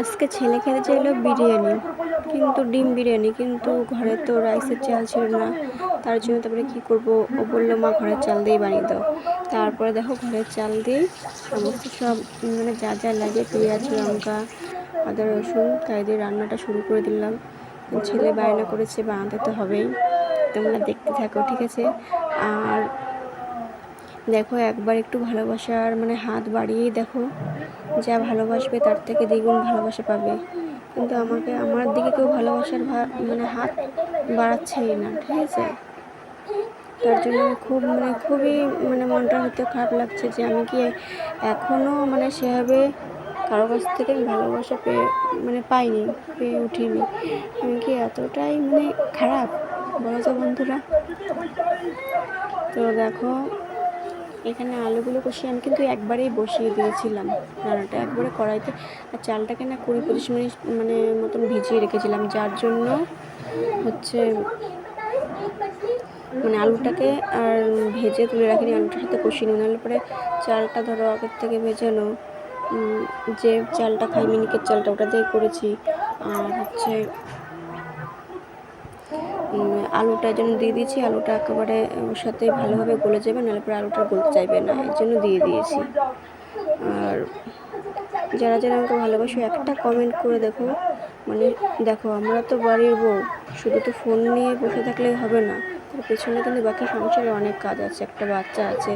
আজকে ছেলে খেতে চাইলো বিরিয়ানি, কিন্তু ডিম বিরিয়ানি, কিন্তু ঘরে তো রাইসের চাল ছিল না। তার জন্য তারপরে কী করব? ও বলল, মা, ঘরের চাল দিয়েই বানিয়ে দাও। তারপরে দেখো, ঘরের চাল দিয়ে সমস্ত সব মানে যা যা লাগে, পেঁয়াজ, লঙ্কা, আদা, রসুন, তাই দিয়ে রান্নাটা শুরু করে দিলাম। ছেলে বায়না করেছে, বানাতে তো হবেই। তোমরা দেখতে থাকো, ঠিক আছে? আর দেখো, একবার একটু ভালোবাসার মানে হাত বাড়িয়েই দেখো, যা ভালোবাসবে তার থেকে দ্বিগুণ ভালোবাসা পাবে। কিন্তু আমাকে, আমার দিকে কেউ ভালোবাসার মানে হাত বাড়াচ্ছেই না, ঠিক আছে? তার জন্য আমি খুব মানে খুবই মানে মনটা হতে খারাপ লাগছে যে আমি কি এখনও মানে সেভাবে কারও কাছ থেকে আমি ভালোবাসা পেয়ে মানে পাইনি, পেয়ে উঠিনি। আমি কি এতটাই মানে খারাপ? বলো তো বন্ধুরা। তো দেখো এখানে আলুগুলো কষিয়ে আমি কিন্তু একবারেই বসিয়ে দিয়েছিলাম। রান্নাটা একবারে কড়াইতে আর চালটাকে না কুড়ি পঁচিশ মিনিট মানে মতন ভিজিয়ে রেখেছিলাম, যার জন্য হচ্ছে মানে আলুটাকে আর ভেজে তুলে রাখিনি, আলুটার সাথে কষিয়ে নিই, নাহলে পরে চালটা ধরো আগের থেকে ভেজানো যে চালটা খাই মিনিকের চালটা, ওটা দিয়ে করেছি। আর হচ্ছে আলুটা যেন দিয়ে দিয়েছি, আলুটা একেবারে ওর সাথে ভালোভাবে গলে যাবে, নাহলে পরে আলুটা গলতে চাইবে না, এর জন্য দিয়ে দিয়েছি। আর যারা যারা আমাকে ভালোবাসো, একটা কমেন্ট করে দেখো। মানে দেখো, আমরা তো বাড়ির বউ, শুধু তো ফোন নিয়ে বসে থাকলেই হবে না। তার পেছনে কিন্তু বাকি সংসারে অনেক কাজ আছে, একটা বাচ্চা আছে,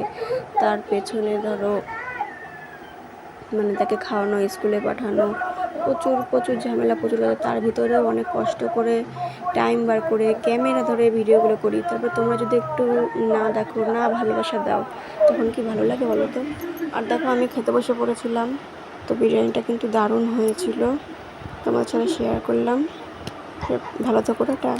তার পেছনে ধরো মানে তাকে খাওয়ানো, স্কুলে পাঠানো প্রচুর প্রচুর ঝামেলা, প্রচুর লাগে তার ভিতরেও অনেক কষ্ট করে টাইম বার করে ক্যামেরা ধরে ভিডিওগুলো করি। তারপর তোমরা যদি একটু না দেখো, না ভালোবাসা দাও, তখন কি ভালো লাগে বলো তো? আর দেখো, আমি খেতে বসে পড়েছিলাম, তো বিরিয়ানিটা কিন্তু দারুণ হয়েছিল। তোমার সাথে শেয়ার করলাম। ভালো থাকো টা